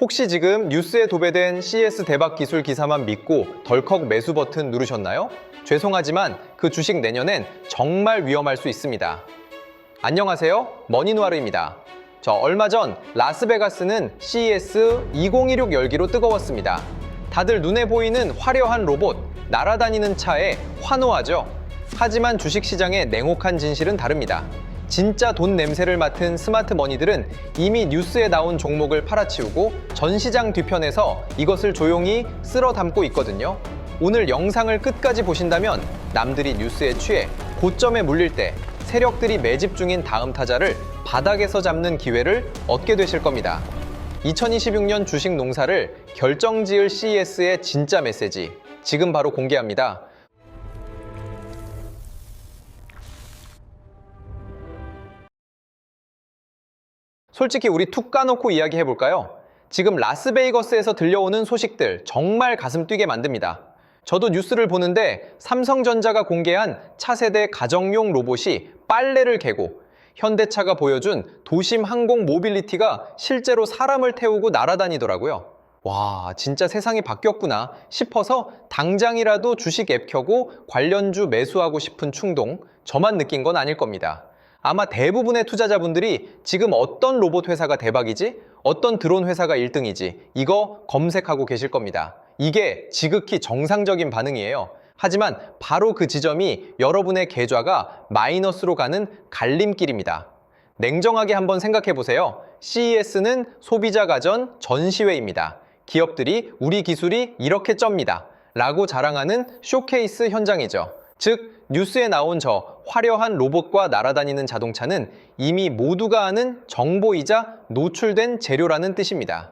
혹시 지금 뉴스에 도배된 CS 대박 기술 기사만 믿고 덜컥 매수 버튼 누르셨나요? 죄송하지만 그 주식 내년엔 정말 위험할 수 있습니다. 안녕하세요. 머니누아르입니다. 저 얼마 전 라스베가스는 CES 2016 열기로 뜨거웠습니다. 다들 눈에 보이는 화려한 로봇, 날아다니는 차에 환호하죠. 하지만 주식시장의 냉혹한 진실은 다릅니다. 진짜 돈 냄새를 맡은 스마트 머니들은 이미 뉴스에 나온 종목을 팔아치우고 전 시장 뒤편에서 이것을 조용히 쓸어 담고 있거든요. 오늘 영상을 끝까지 보신다면 남들이 뉴스에 취해 고점에 물릴 때 세력들이 매집 중인 다음 타자를 바닥에서 잡는 기회를 얻게 되실 겁니다. 2026년 주식 농사를 결정 지을 CES의 진짜 메시지 지금 바로 공개합니다. 솔직히 우리 툭 까놓고 이야기해 볼까요? 지금 라스베이거스에서 들려오는 소식들 정말 가슴 뛰게 만듭니다. 저도 뉴스를 보는데 삼성전자가 공개한 차세대 가정용 로봇이 빨래를 개고 현대차가 보여준 도심 항공 모빌리티가 실제로 사람을 태우고 날아다니더라고요. 와, 진짜 세상이 바뀌었구나 싶어서 당장이라도 주식 앱 켜고 관련주 매수하고 싶은 충동, 저만 느낀 건 아닐 겁니다. 아마 대부분의 투자자분들이 지금 어떤 로봇 회사가 대박이지? 어떤 드론 회사가 1등이지? 이거 검색하고 계실 겁니다. 이게 지극히 정상적인 반응이에요. 하지만 바로 그 지점이 여러분의 계좌가 마이너스로 가는 갈림길입니다. 냉정하게 한번 생각해 보세요. CES는 소비자 가전 전시회입니다. 기업들이 우리 기술이 이렇게 쩝니다. 라고 자랑하는 쇼케이스 현장이죠. 즉, 뉴스에 나온 저 화려한 로봇과 날아다니는 자동차는 이미 모두가 아는 정보이자 노출된 재료라는 뜻입니다.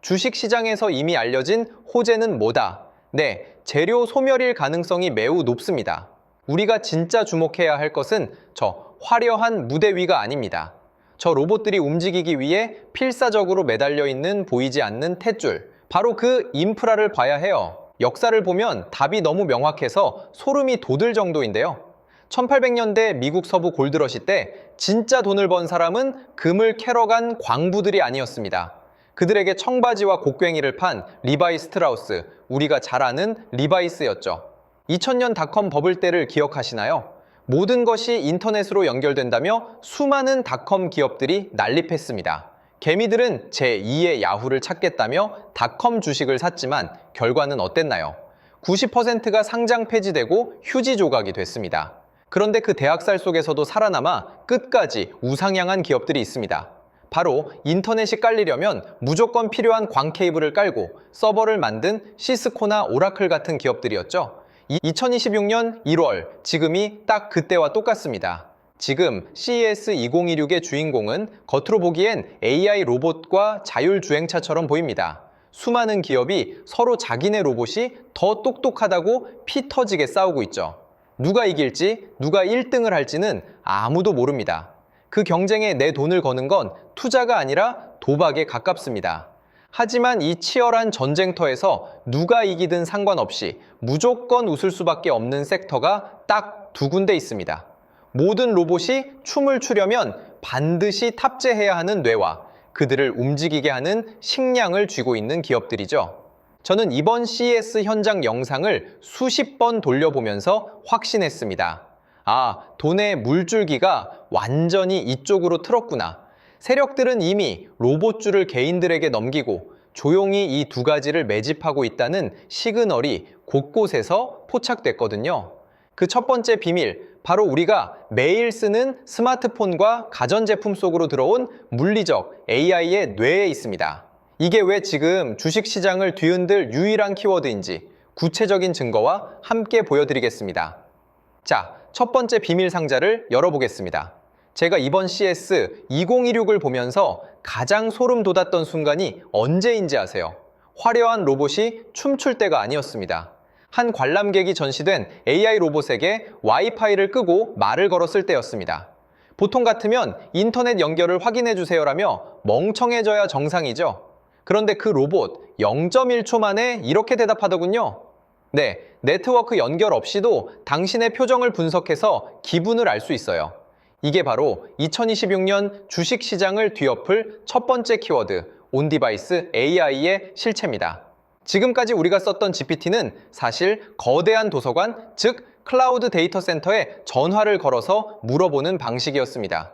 주식 시장에서 이미 알려진 호재는 뭐다? 네, 재료 소멸일 가능성이 매우 높습니다. 우리가 진짜 주목해야 할 것은 저 화려한 무대 위가 아닙니다. 저 로봇들이 움직이기 위해 필사적으로 매달려 있는 보이지 않는 탯줄. 바로 그 인프라를 봐야 해요. 역사를 보면 답이 너무 명확해서 소름이 돋을 정도인데요. 1800년대 미국 서부 골드러시 때 진짜 돈을 번 사람은 금을 캐러 간 광부들이 아니었습니다. 그들에게 청바지와 곡괭이를 판 리바이 스트라우스, 우리가 잘 아는 리바이스였죠. 2000년 닷컴 버블 때를 기억하시나요? 모든 것이 인터넷으로 연결된다며 수많은 닷컴 기업들이 난립했습니다. 개미들은 제2의 야후를 찾겠다며 닷컴 주식을 샀지만 결과는 어땠나요? 90%가 상장 폐지되고 휴지 조각이 됐습니다. 그런데 그 대학살 속에서도 살아남아 끝까지 우상향한 기업들이 있습니다. 바로 인터넷이 깔리려면 무조건 필요한 광 케이블을 깔고 서버를 만든 시스코나 오라클 같은 기업들이었죠. 2026년 1월, 지금이 딱 그때와 똑같습니다. 지금 CES 2026의 주인공은 겉으로 보기엔 AI 로봇과 자율주행차처럼 보입니다. 수많은 기업이 서로 자기네 로봇이 더 똑똑하다고 피 터지게 싸우고 있죠. 누가 이길지, 누가 1등을 할지는 아무도 모릅니다. 그 경쟁에 내 돈을 거는 건 투자가 아니라 도박에 가깝습니다. 하지만 이 치열한 전쟁터에서 누가 이기든 상관없이 무조건 웃을 수밖에 없는 섹터가 딱 두 군데 있습니다. 모든 로봇이 춤을 추려면 반드시 탑재해야 하는 뇌와 그들을 움직이게 하는 식량을 쥐고 있는 기업들이죠. 저는 이번 CES 현장 영상을 수십 번 돌려보면서 확신했습니다. 아, 돈의 물줄기가 완전히 이쪽으로 틀었구나. 세력들은 이미 로봇줄을 개인들에게 넘기고 조용히 이 두 가지를 매집하고 있다는 시그널이 곳곳에서 포착됐거든요. 그 첫 번째 비밀, 바로 우리가 매일 쓰는 스마트폰과 가전제품 속으로 들어온 물리적 AI의 뇌에 있습니다. 이게 왜 지금 주식시장을 뒤흔들 유일한 키워드인지 구체적인 증거와 함께 보여드리겠습니다. 자, 첫 번째 비밀 상자를 열어보겠습니다. 제가 이번 CS 2026을 보면서 가장 소름 돋았던 순간이 언제인지 아세요? 화려한 로봇이 춤출 때가 아니었습니다. 한 관람객이 전시된 AI 로봇에게 와이파이를 끄고 말을 걸었을 때였습니다. 보통 같으면 인터넷 연결을 확인해 주세요라며 멍청해져야 정상이죠. 그런데 그 로봇 0.1초 만에 이렇게 대답하더군요. 네, 네트워크 연결 없이도 당신의 표정을 분석해서 기분을 알 수 있어요. 이게 바로 2026년 주식 시장을 뒤엎을 첫 번째 키워드, 온디바이스 AI의 실체입니다. 지금까지 우리가 썼던 GPT는 사실 거대한 도서관, 즉 클라우드 데이터 센터에 전화를 걸어서 물어보는 방식이었습니다.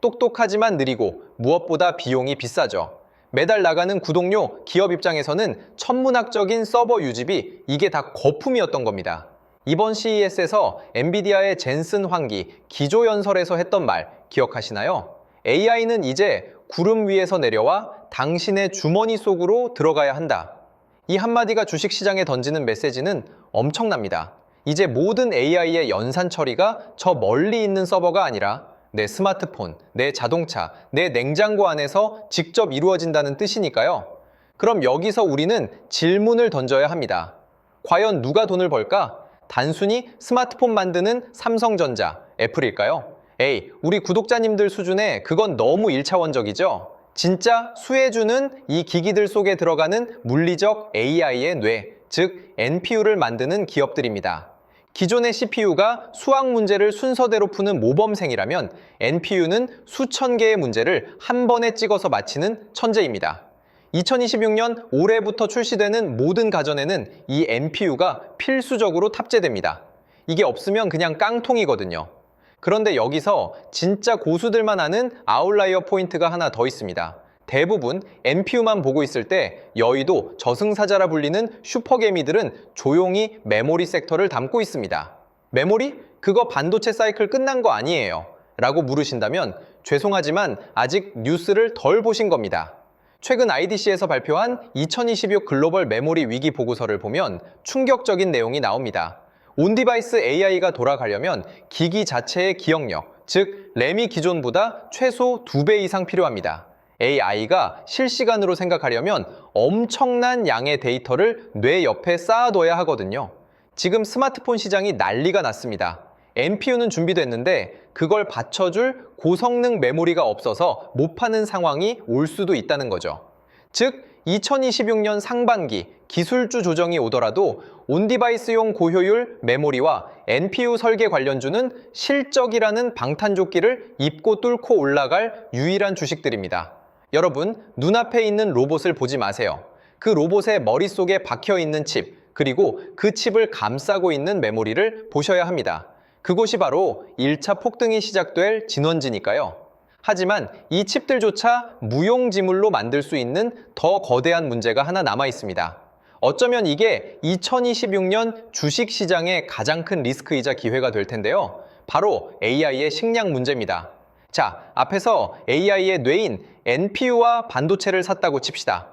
똑똑하지만 느리고 무엇보다 비용이 비싸죠. 매달 나가는 구독료 기업 입장에서는 천문학적인 서버 유지비 이게 다 거품이었던 겁니다. 이번 CES에서 엔비디아의 젠슨 황기 기조연설에서 했던 말 기억하시나요? AI는 이제 구름 위에서 내려와 당신의 주머니 속으로 들어가야 한다. 이 한마디가 주식시장에 던지는 메시지는 엄청납니다. 이제 모든 AI의 연산 처리가 저 멀리 있는 서버가 아니라 내 스마트폰, 내 자동차, 내 냉장고 안에서 직접 이루어진다는 뜻이니까요. 그럼 여기서 우리는 질문을 던져야 합니다. 과연 누가 돈을 벌까? 단순히 스마트폰 만드는 삼성전자, 애플일까요? 에이, 우리 구독자님들 수준에 그건 너무 1차원적이죠? 진짜 수혜주는 이 기기들 속에 들어가는 물리적 AI의 뇌, 즉 NPU를 만드는 기업들입니다. 기존의 CPU가 수학 문제를 순서대로 푸는 모범생이라면 NPU는 수천 개의 문제를 한 번에 찍어서 마치는 천재입니다. 2026년 올해부터 출시되는 모든 가전에는 이 NPU가 필수적으로 탑재됩니다. 이게 없으면 그냥 깡통이거든요. 그런데 여기서 진짜 고수들만 아는 아웃라이어 포인트가 하나 더 있습니다. 대부분 NPU만 보고 있을 때 여의도 저승사자라 불리는 슈퍼개미들은 조용히 메모리 섹터를 담고 있습니다. 메모리? 그거 반도체 사이클 끝난 거 아니에요. 라고 물으신다면 죄송하지만 아직 뉴스를 덜 보신 겁니다. 최근 IDC에서 발표한 2026 글로벌 메모리 위기 보고서를 보면 충격적인 내용이 나옵니다. 온디바이스 AI가 돌아가려면 기기 자체의 기억력, 즉 램이 기존보다 최소 2배 이상 필요합니다. AI가 실시간으로 생각하려면 엄청난 양의 데이터를 뇌 옆에 쌓아둬야 하거든요. 지금 스마트폰 시장이 난리가 났습니다. NPU는 준비됐는데 그걸 받쳐줄 고성능 메모리가 없어서 못 파는 상황이 올 수도 있다는 거죠. 즉, 2026년 상반기 기술주 조정이 오더라도 온디바이스용 고효율 메모리와 NPU 설계 관련주는 실적이라는 방탄조끼를 입고 뚫고 올라갈 유일한 주식들입니다. 여러분, 눈앞에 있는 로봇을 보지 마세요. 그 로봇의 머릿속에 박혀 있는 칩, 그리고 그 칩을 감싸고 있는 메모리를 보셔야 합니다. 그곳이 바로 1차 폭등이 시작될 진원지니까요. 하지만 이 칩들조차 무용지물로 만들 수 있는 더 거대한 문제가 하나 남아 있습니다. 어쩌면 이게 2026년 주식 시장의 가장 큰 리스크이자 기회가 될 텐데요. 바로 AI의 식량 문제입니다. 자, 앞에서 AI의 뇌인 NPU와 반도체를 샀다고 칩시다.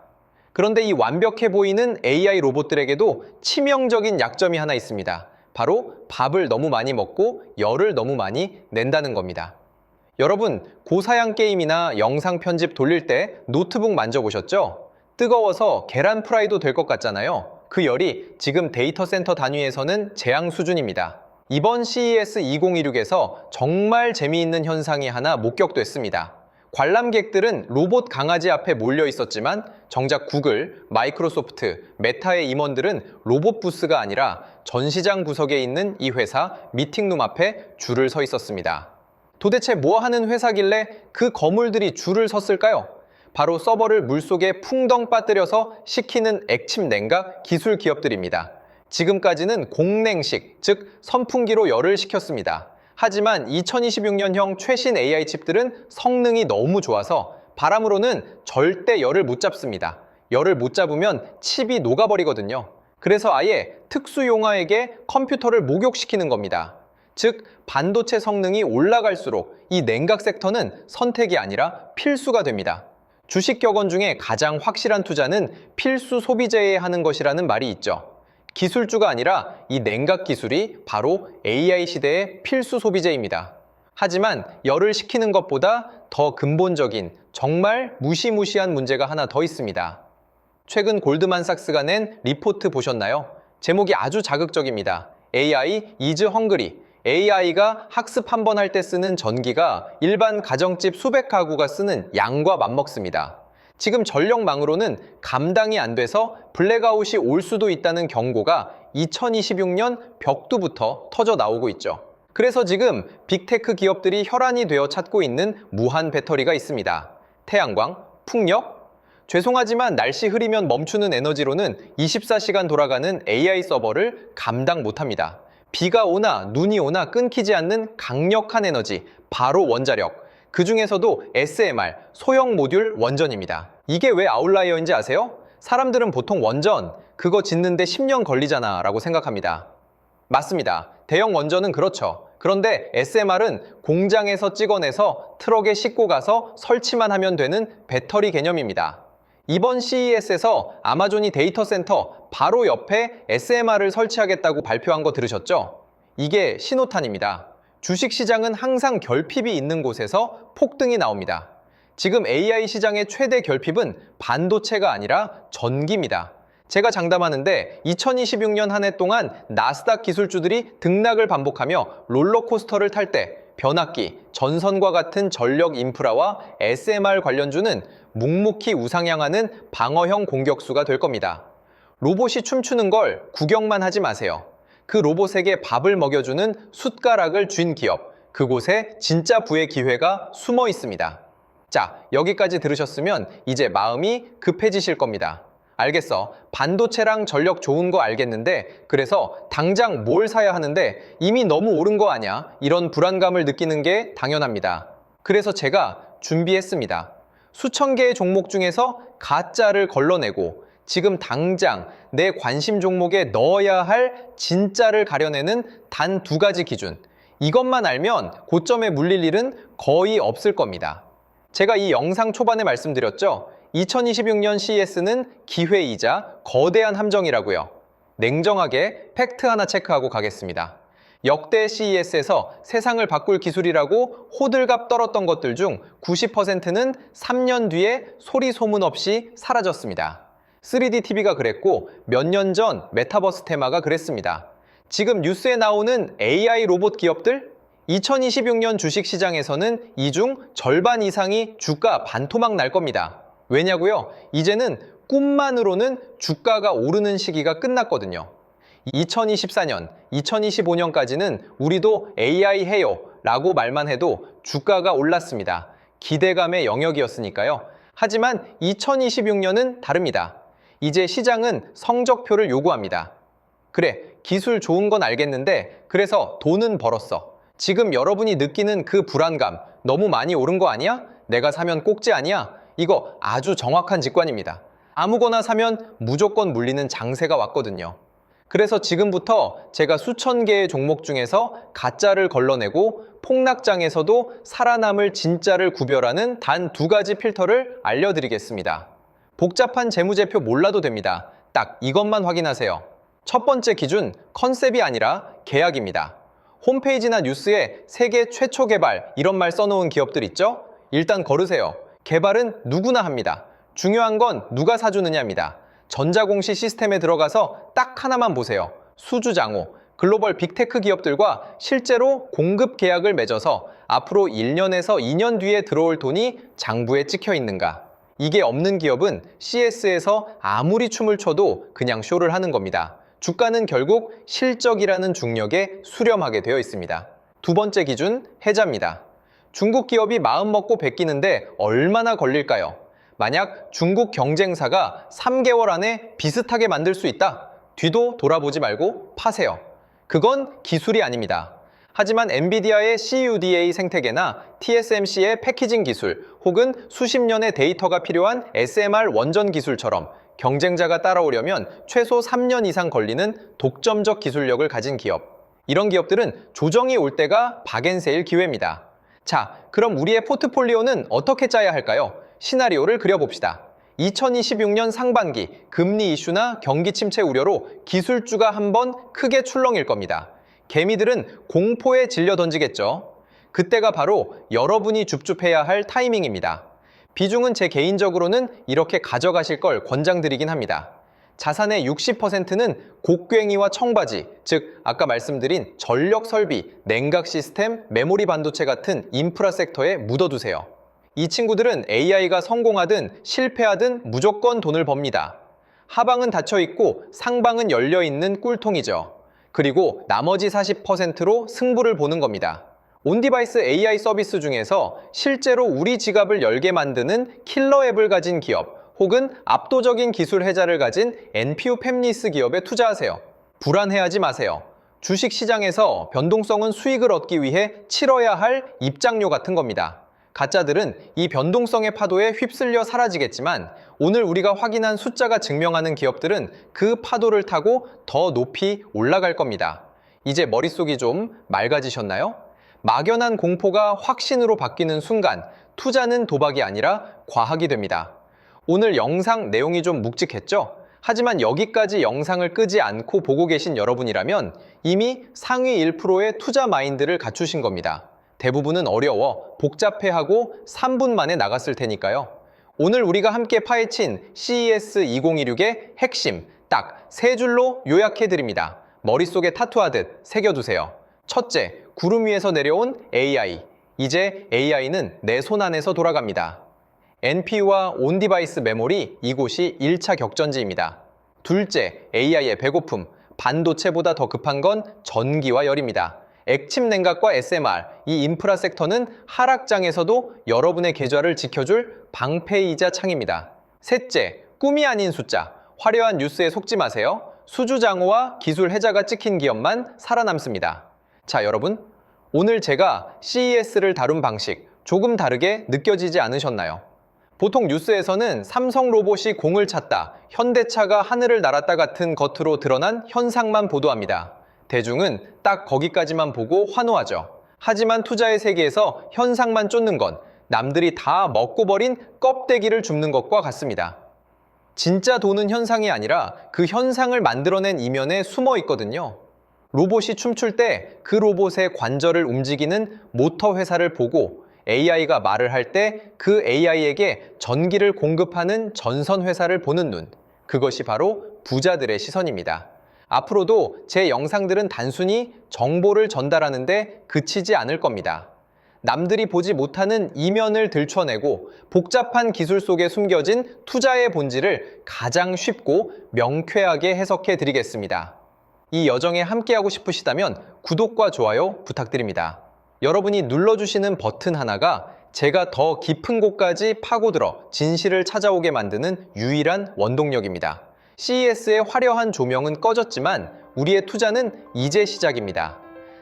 그런데 이 완벽해 보이는 AI 로봇들에게도 치명적인 약점이 하나 있습니다. 바로 밥을 너무 많이 먹고 열을 너무 많이 낸다는 겁니다. 여러분, 고사양 게임이나 영상 편집 돌릴 때 노트북 만져보셨죠? 뜨거워서 계란 프라이도 될 것 같잖아요. 그 열이 지금 데이터 센터 단위에서는 재앙 수준입니다. 이번 CES 2026에서 정말 재미있는 현상이 하나 목격됐습니다. 관람객들은 로봇 강아지 앞에 몰려 있었지만 정작 구글, 마이크로소프트, 메타의 임원들은 로봇 부스가 아니라 전시장 구석에 있는 이 회사 미팅룸 앞에 줄을 서 있었습니다. 도대체 뭐 하는 회사길래 그 거물들이 줄을 섰을까요? 바로 서버를 물속에 풍덩 빠뜨려서 식히는 액침 냉각 기술 기업들입니다. 지금까지는 공냉식, 즉 선풍기로 열을 식혔습니다. 하지만 2026년형 최신 AI 칩들은 성능이 너무 좋아서 바람으로는 절대 열을 못 잡습니다. 열을 못 잡으면 칩이 녹아버리거든요. 그래서 아예 특수용화에게 컴퓨터를 목욕시키는 겁니다. 즉, 반도체 성능이 올라갈수록 이 냉각 섹터는 선택이 아니라 필수가 됩니다. 주식 격언 중에 가장 확실한 투자는 필수 소비재에 하는 것이라는 말이 있죠. 기술주가 아니라 이 냉각 기술이 바로 AI 시대의 필수 소비재입니다. 하지만 열을 식히는 것보다 더 근본적인 정말 무시무시한 문제가 하나 더 있습니다. 최근 골드만삭스가 낸 리포트 보셨나요? 제목이 아주 자극적입니다. AI is hungry. AI가 학습 한 번 할 때 쓰는 전기가 일반 가정집 수백 가구가 쓰는 양과 맞먹습니다. 지금 전력망으로는 감당이 안 돼서 블랙아웃이 올 수도 있다는 경고가 2026년 벽두부터 터져 나오고 있죠. 그래서 지금 빅테크 기업들이 혈안이 되어 찾고 있는 무한 배터리가 있습니다. 태양광, 풍력, 죄송하지만 날씨 흐리면 멈추는 에너지로는 24시간 돌아가는 AI 서버를 감당 못합니다. 비가 오나 눈이 오나 끊기지 않는 강력한 에너지, 바로 원자력. 그 중에서도 SMR, 소형 모듈 원전입니다. 이게 왜 아웃라이어인지 아세요? 사람들은 보통 원전, 그거 짓는데 10년 걸리잖아 라고 생각합니다. 맞습니다. 대형 원전은 그렇죠. 그런데 SMR은 공장에서 찍어내서 트럭에 싣고 가서 설치만 하면 되는 배터리 개념입니다. 이번 CES에서 아마존이 데이터 센터 바로 옆에 SMR을 설치하겠다고 발표한 거 들으셨죠? 이게 신호탄입니다. 주식 시장은 항상 결핍이 있는 곳에서 폭등이 나옵니다. 지금 AI 시장의 최대 결핍은 반도체가 아니라 전기입니다. 제가 장담하는데 2026년 한 해 동안 나스닥 기술주들이 등락을 반복하며 롤러코스터를 탈 때 변압기, 전선과 같은 전력 인프라와 SMR 관련주는 묵묵히 우상향하는 방어형 공격수가 될 겁니다. 로봇이 춤추는 걸 구경만 하지 마세요. 그 로봇에게 밥을 먹여주는 숟가락을 쥔 기업, 그곳에 진짜 부의 기회가 숨어 있습니다. 자, 여기까지 들으셨으면 이제 마음이 급해지실 겁니다. 알겠어. 반도체랑 전력 좋은 거 알겠는데, 그래서 당장 뭘 사야 하는데 이미 너무 오른 거 아냐? 이런 불안감을 느끼는 게 당연합니다. 그래서 제가 준비했습니다. 수천 개의 종목 중에서 가짜를 걸러내고 지금 당장 내 관심 종목에 넣어야 할 진짜를 가려내는 단 두 가지 기준. 이것만 알면 고점에 물릴 일은 거의 없을 겁니다. 제가 이 영상 초반에 말씀드렸죠. 2026년 CES는 기회이자 거대한 함정이라고요. 냉정하게 팩트 하나 체크하고 가겠습니다. 역대 CES에서 세상을 바꿀 기술이라고 호들갑 떨었던 것들 중 90%는 3년 뒤에 소리 소문 없이 사라졌습니다. 3D TV가 그랬고 몇 년 전 메타버스 테마가 그랬습니다. 지금 뉴스에 나오는 AI 로봇 기업들 2026년 주식 시장에서는 이 중 절반 이상이 주가 반토막 날 겁니다. 왜냐고요? 이제는 꿈만으로는 주가가 오르는 시기가 끝났거든요. 2024년, 2025년까지는 우리도 AI 해요 라고 말만 해도 주가가 올랐습니다. 기대감의 영역이었으니까요. 하지만 2026년은 다릅니다. 이제 시장은 성적표를 요구합니다. 그래, 기술 좋은 건 알겠는데, 그래서 돈은 벌었어. 지금 여러분이 느끼는 그 불안감, 너무 많이 오른 거 아니야? 내가 사면 꼭지 아니야? 이거 아주 정확한 직관입니다. 아무거나 사면 무조건 물리는 장세가 왔거든요. 그래서 지금부터 제가 수천 개의 종목 중에서 가짜를 걸러내고 폭락장에서도 살아남을 진짜를 구별하는 단 두 가지 필터를 알려드리겠습니다. 복잡한 재무제표 몰라도 됩니다. 딱 이것만 확인하세요. 첫 번째 기준, 컨셉이 아니라 계약입니다. 홈페이지나 뉴스에 세계 최초 개발 이런 말 써놓은 기업들 있죠? 일단 걸으세요. 개발은 누구나 합니다. 중요한 건 누가 사주느냐입니다. 전자공시 시스템에 들어가서 딱 하나만 보세요. 수주장호, 글로벌 빅테크 기업들과 실제로 공급 계약을 맺어서 앞으로 1년에서 2년 뒤에 들어올 돈이 장부에 찍혀 있는가. 이게 없는 기업은 CS에서 아무리 춤을 춰도 그냥 쇼를 하는 겁니다. 주가는 결국 실적이라는 중력에 수렴하게 되어 있습니다. 두 번째 기준, 해자입니다. 중국 기업이 마음 먹고 베끼는데 얼마나 걸릴까요? 만약 중국 경쟁사가 3개월 안에 비슷하게 만들 수 있다. 뒤도 돌아보지 말고 파세요. 그건 기술이 아닙니다. 하지만 엔비디아의 CUDA 생태계나 TSMC의 패키징 기술 혹은 수십 년의 데이터가 필요한 SMR 원전 기술처럼 경쟁자가 따라오려면 최소 3년 이상 걸리는 독점적 기술력을 가진 기업. 이런 기업들은 조정이 올 때가 박앤세일 기회입니다. 자, 그럼 우리의 포트폴리오는 어떻게 짜야 할까요? 시나리오를 그려봅시다. 2026년 상반기 금리 이슈나 경기 침체 우려로 기술주가 한번 크게 출렁일 겁니다. 개미들은 공포에 질려 던지겠죠. 그때가 바로 여러분이 줍줍해야 할 타이밍입니다. 비중은 제 개인적으로는 이렇게 가져가실 걸 권장드리긴 합니다. 자산의 60%는 곡괭이와 청바지, 즉 아까 말씀드린 전력 설비, 냉각 시스템, 메모리 반도체 같은 인프라 섹터에 묻어두세요. 이 친구들은 AI가 성공하든 실패하든 무조건 돈을 법니다. 하방은 닫혀 있고 상방은 열려 있는 꿀통이죠. 그리고 나머지 40%로 승부를 보는 겁니다. 온디바이스 AI 서비스 중에서 실제로 우리 지갑을 열게 만드는 킬러 앱을 가진 기업 혹은 압도적인 기술 혜자를 가진 NPU 팹리스 기업에 투자하세요. 불안해하지 마세요. 주식 시장에서 변동성은 수익을 얻기 위해 치러야 할 입장료 같은 겁니다. 가짜들은 이 변동성의 파도에 휩쓸려 사라지겠지만 오늘 우리가 확인한 숫자가 증명하는 기업들은 그 파도를 타고 더 높이 올라갈 겁니다. 이제 머릿속이 좀 맑아지셨나요? 막연한 공포가 확신으로 바뀌는 순간 투자는 도박이 아니라 과학이 됩니다. 오늘 영상 내용이 좀 묵직했죠? 하지만 여기까지 영상을 끄지 않고 보고 계신 여러분이라면 이미 상위 1%의 투자 마인드를 갖추신 겁니다. 대부분은 어려워 복잡해하고 3분 만에 나갔을 테니까요. 오늘 우리가 함께 파헤친 CES 2016의 핵심 딱 세 줄로 요약해 드립니다. 머릿속에 타투하듯 새겨두세요. 첫째, 구름 위에서 내려온 AI. 이제 AI는 내 손 안에서 돌아갑니다. NPU와 온디바이스 메모리 이곳이 1차 격전지입니다. 둘째, AI의 배고픔. 반도체보다 더 급한 건 전기와 열입니다. 액침 냉각과 SMR, 이 인프라 섹터는 하락장에서도 여러분의 계좌를 지켜줄 방패이자 창입니다. 셋째, 꿈이 아닌 숫자. 화려한 뉴스에 속지 마세요. 수주장호와 기술 혜자가 찍힌 기업만 살아남습니다. 자, 여러분. 오늘 제가 CES를 다룬 방식 조금 다르게 느껴지지 않으셨나요? 보통 뉴스에서는 삼성 로봇이 공을 찼다, 현대차가 하늘을 날았다 같은 겉으로 드러난 현상만 보도합니다. 대중은 딱 거기까지만 보고 환호하죠. 하지만 투자의 세계에서 현상만 쫓는 건 남들이 다 먹고 버린 껍데기를 줍는 것과 같습니다. 진짜 돈은 현상이 아니라 그 현상을 만들어낸 이면에 숨어 있거든요. 로봇이 춤출 때 그 로봇의 관절을 움직이는 모터 회사를 보고 AI가 말을 할 때 그 AI에게 전기를 공급하는 전선 회사를 보는 눈. 그것이 바로 부자들의 시선입니다. 앞으로도 제 영상들은 단순히 정보를 전달하는데 그치지 않을 겁니다. 남들이 보지 못하는 이면을 들춰내고 복잡한 기술 속에 숨겨진 투자의 본질을 가장 쉽고 명쾌하게 해석해 드리겠습니다. 이 여정에 함께하고 싶으시다면 구독과 좋아요 부탁드립니다. 여러분이 눌러주시는 버튼 하나가 제가 더 깊은 곳까지 파고들어 진실을 찾아오게 만드는 유일한 원동력입니다. CES의 화려한 조명은 꺼졌지만 우리의 투자는 이제 시작입니다.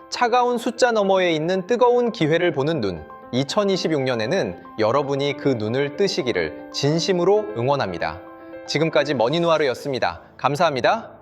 차가운 숫자 너머에 있는 뜨거운 기회를 보는 눈. 2026년에는 여러분이 그 눈을 뜨시기를 진심으로 응원합니다. 지금까지 머니누아르였습니다. 감사합니다.